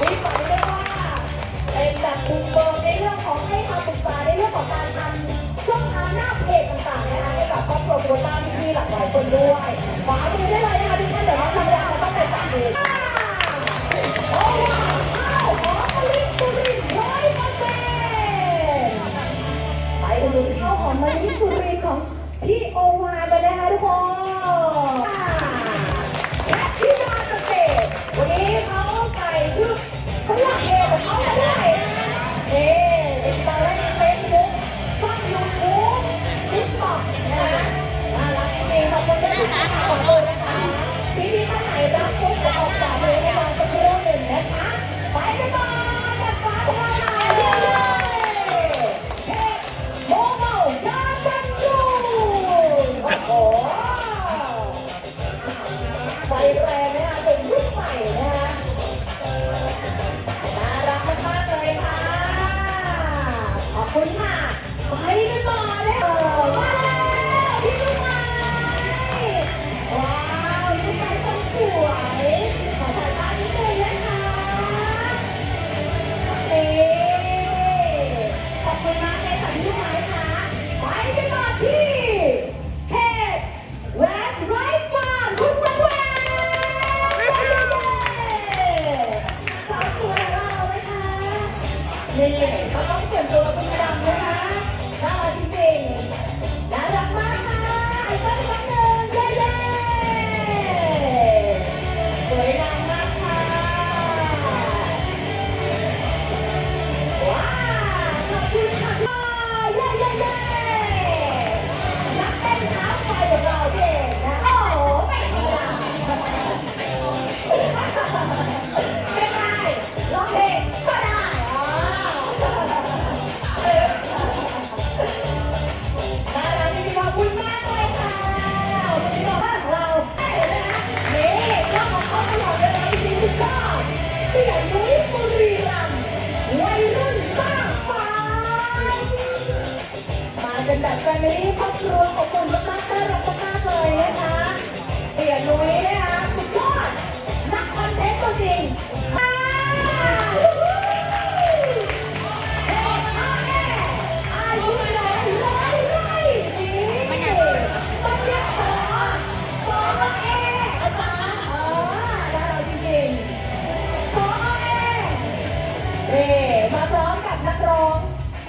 มีสอนเรียว่าเป็นแบบบุกเบิกในเรื่องของให้คำปรึกษาในเรื่องของการทำช่องทางาเพจต่างๆนะคะให้กับครอบคตาที่มีหลากหลายด้วยขามืได้เลยนะคะทุกท่านเดี๋ยวเราทำงาเราต้องไปตามเโอวาวขอผลิสุริร้อยเปอร์เซนไปดหนุข้าวอมมะลิสุริของพี่โอวากันนะคะทุกคน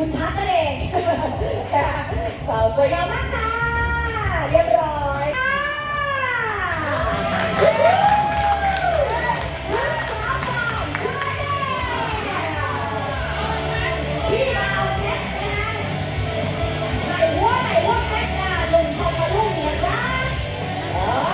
คุณทักนั่นเองแต่เปิดยาวมากค่ะ